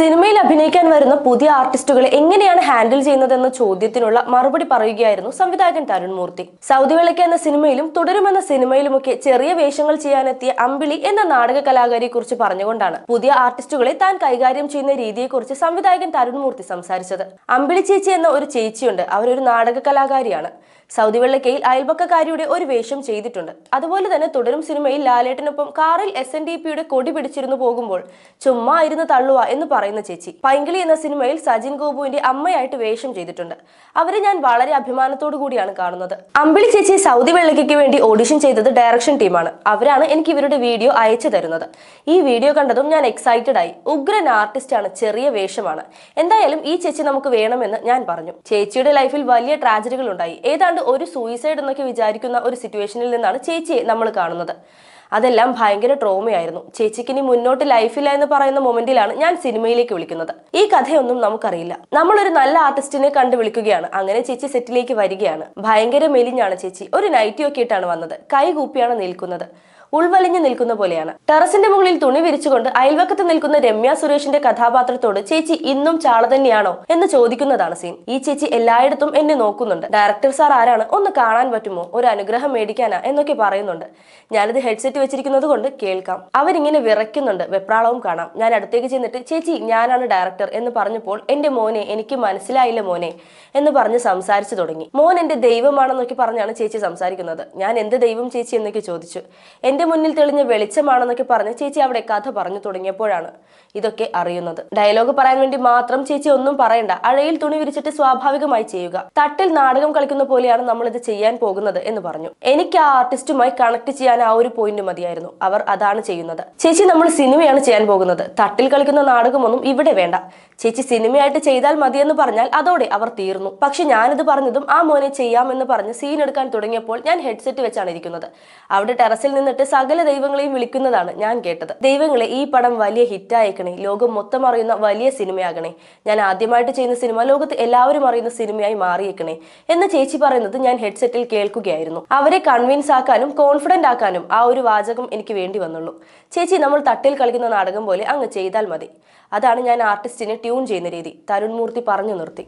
സിനിമയിൽ അഭിനയിക്കാൻ വരുന്ന പുതിയ ആർട്ടിസ്റ്റുകളെ എങ്ങനെയാണ് ഹാൻഡിൽ ചെയ്യുന്നതെന്ന ചോദ്യത്തിനുള്ള മറുപടി പറയുകയായിരുന്നു സംവിധായകൻ തരുൺ മൂർത്തി. സൗദി വിളക്ക് എന്ന സിനിമയിലും തുടരുമെന്ന സിനിമയിലുമൊക്കെ ചെറിയ വേഷങ്ങൾ ചെയ്യാനെത്തിയ അമ്പിളി എന്ന നാടക കലാകാരിയെ കുറിച്ച് പറഞ്ഞുകൊണ്ടാണ് പുതിയ ആർട്ടിസ്റ്റുകളെ താൻ കൈകാര്യം ചെയ്യുന്ന രീതിയെക്കുറിച്ച് സംവിധായകൻ തരുൺ മൂർത്തി സംസാരിച്ചത്. അമ്പിളി ചേച്ചി എന്ന ഒരു ചേച്ചിയുണ്ട്. അവരൊരു നാടക കലാകാരിയാണ്. സൗദി വെള്ളക്കയിൽ അയൽപക്കക്കാരിയുടെ ഒരു വേഷം ചെയ്തിട്ടുണ്ട്. അതുപോലെ തന്നെ തുടരും സിനിമയിൽ ലാലേട്ടനൊപ്പം കാറിൽ എസ് എൻ ഡി പിയുടെ കൊടി പിടിച്ചിരുന്നു പോകുമ്പോൾ ചുമ്മാ ഇരുന്ന് തള്ളുക എന്ന് പറയുന്ന ചേച്ചി. പൈങ്കിളി എന്ന സിനിമയിൽ സജിൻ ഗോപുവിന്റെ അമ്മയായിട്ട് വേഷം ചെയ്തിട്ടുണ്ട്. അവരെ ഞാൻ വളരെ അഭിമാനത്തോടു കൂടിയാണ് കാണുന്നത്. അമ്പിളി ചേച്ചി സൗദി വെള്ളക്കയ്ക്ക് വേണ്ടി ഓഡിഷൻ ചെയ്തത് ഡയറക്ഷൻ ടീമാണ്. അവരാണ് എനിക്ക് ഇവരുടെ വീഡിയോ അയച്ചു തരുന്നത്. ഈ വീഡിയോ കണ്ടതും ഞാൻ എക്സൈറ്റഡ് ആയി. ഉഗ്രൻ ആർട്ടിസ്റ്റ് ആണ് ചെറിയ വേഷമാണ്. എന്തായാലും ഈ ചേച്ചി നമുക്ക് വേണമെന്ന് ഞാൻ പറഞ്ഞു. ചേച്ചിയുടെ ലൈഫിൽ വലിയ ട്രാജഡികൾ ഉണ്ടായി. ഏതാണ്ട് ഒരു സൂയിസൈഡ് എന്നൊക്കെ വിചാരിക്കുന്ന ഒരു സിറ്റുവേഷനിൽ നിന്നാണ് ചേച്ചിയെ നമ്മൾ കാണുന്നത്. അതെല്ലാം ഭയങ്കര ട്രോമയായിരുന്നു ചേച്ചിക്ക് ഇനി മുന്നോട്ട് ലൈഫില്ല എന്ന് പറയുന്ന മൊമെന്റിലാണ് ഞാൻ സിനിമയിലേക്ക് വിളിക്കുന്നത്. ഈ കഥയൊന്നും നമുക്കറിയില്ല. നമ്മളൊരു നല്ല ആർട്ടിസ്റ്റിനെ കണ്ടു വിളിക്കുകയാണ്. അങ്ങനെ ചേച്ചി സെറ്റിലേക്ക് വരികയാണ്. ഭയങ്കര മെലിഞ്ഞാണ് ചേച്ചി. ഒരു നൈറ്റി ഒക്കെ ഇട്ടാണ് വന്നത്. കൈകൂപ്പിയാണ് നിൽക്കുന്നത്. ഉൾവലിഞ്ഞു നിൽക്കുന്ന പോലെയാണ്. ടെറസിന്റെ മുകളിൽ തുണി വിരിച്ചുകൊണ്ട് അയൽവക്കത്ത് നിൽക്കുന്ന രമ്യ സുരേഷിന്റെ കഥാപാത്രത്തോട് ചേച്ചി ഇന്നും ചാള തന്നെയാണോ എന്ന് ചോദിക്കുന്നതാണ് സീൻ. ഈ ചേച്ചി എല്ലായിടത്തും എന്നെ നോക്കുന്നുണ്ട്. ഡയറക്ടർ സാർ ആരാണ്? ഒന്ന് കാണാൻ പറ്റുമോ? ഒരു അനുഗ്രഹം മേടിക്കാനാ എന്നൊക്കെ പറയുന്നുണ്ട്. ഞാനിത് ഹെഡ്സെറ്റ് വെച്ചിരിക്കുന്നത് കൊണ്ട് കേൾക്കാം. അവരിങ്ങനെ വിറയ്ക്കുന്നുണ്ട്. വെപ്രാളവും കാണാം. ഞാൻ അടുത്തേക്ക് ചെന്നിട്ട് ചേച്ചി ഞാനാണ് ഡയറക്ടർ എന്ന് പറഞ്ഞപ്പോൾ എന്റെ മോനെ എനിക്ക് മനസ്സിലായില്ല മോനെ എന്ന് പറഞ്ഞ് സംസാരിച്ചു തുടങ്ങി. മോൻ എന്റെ ദൈവമാണെന്നൊക്കെ പറഞ്ഞാണ് ചേച്ചി സംസാരിക്കുന്നത്. ഞാൻ എന്ത് ദൈവം ചേച്ചി എന്നൊക്കെ ചോദിച്ചു. എന്റെ മുന്നിൽ തെളിഞ്ഞ വെളിച്ചമാണെന്നൊക്കെ പറഞ്ഞ് ചേച്ചി അവിടെ കഥ പറഞ്ഞു തുടങ്ങിയപ്പോഴാണ് ഇതൊക്കെ അറിയുന്നത്. ഡയലോഗ് പറയാൻ വേണ്ടി മാത്രം ചേച്ചി ഒന്നും പറയണ്ട. അഴയിൽ തുണി വിരിച്ചിട്ട് സ്വാഭാവികമായി ചെയ്യുക. തട്ടിൽ നാടകം കളിക്കുന്ന പോലെയാണ് നമ്മൾ ഇത് ചെയ്യാൻ പോകുന്നത് എന്ന് പറഞ്ഞു. എനിക്ക് ആ ആർട്ടിസ്റ്റുമായി കണക്ട് ചെയ്യാൻ ആ ഒരു പോയിന്റ് മതിയായിരുന്നു. അവർ അതാണ് ചെയ്യുന്നത്. ചേച്ചി നമ്മൾ സിനിമയാണ് ചെയ്യാൻ പോകുന്നത്. തട്ടിൽ കളിക്കുന്ന നാടകമൊന്നും ഇവിടെ വേണ്ട. ചേച്ചി സിനിമയായിട്ട് ചെയ്താൽ മതിയെന്ന് പറഞ്ഞാൽ അതോടെ അവർ തീർന്നു. പക്ഷെ ഞാനിത് പറഞ്ഞതും ആ മോനെ ചെയ്യാമെന്ന് പറഞ്ഞ് സീൻ എടുക്കാൻ തുടങ്ങിയപ്പോൾ ഞാൻ ഹെഡ്സെറ്റ് വെച്ചാണ് ഇരിക്കുന്നത്. അവിടെ ടെറസിൽ നിന്നിട്ട് സകല ദൈവങ്ങളെയും വിളിക്കുന്നതാണ് ഞാൻ കേട്ടത്. ദൈവങ്ങളെ ഈ പടം വലിയ ഹിറ്റായേക്കണേ ലോകം മൊത്തം അറിയുന്ന വലിയ സിനിമയാകണേ. ഞാൻ ആദ്യമായിട്ട് ചെയ്യുന്ന സിനിമ ലോകത്ത് എല്ലാവരും അറിയുന്ന സിനിമയായി മാറിയേക്കണേ. എന്ന് ചേച്ചി പറയുന്നത് ഞാൻ ഹെഡ്സെറ്റിൽ കേൾക്കുകയായിരുന്നു. അവരെ കൺവിൻസ് ആക്കാനും കോൺഫിഡന്റ് ആക്കാനും ആ ഒരു വാചകം എനിക്ക് വേണ്ടി വന്നുള്ളൂ. ചേച്ചി നമ്മൾ തട്ടിൽ കളിക്കുന്ന നാടകം പോലെ അങ്ങ് ചെയ്താൽ മതി. അതാണ് ഞാൻ ആർട്ടിസ്റ്റിനെ ട്യൂൺ ചെയ്യുന്ന രീതി. തരുൺമൂർത്തി പറഞ്ഞു നിർത്തി.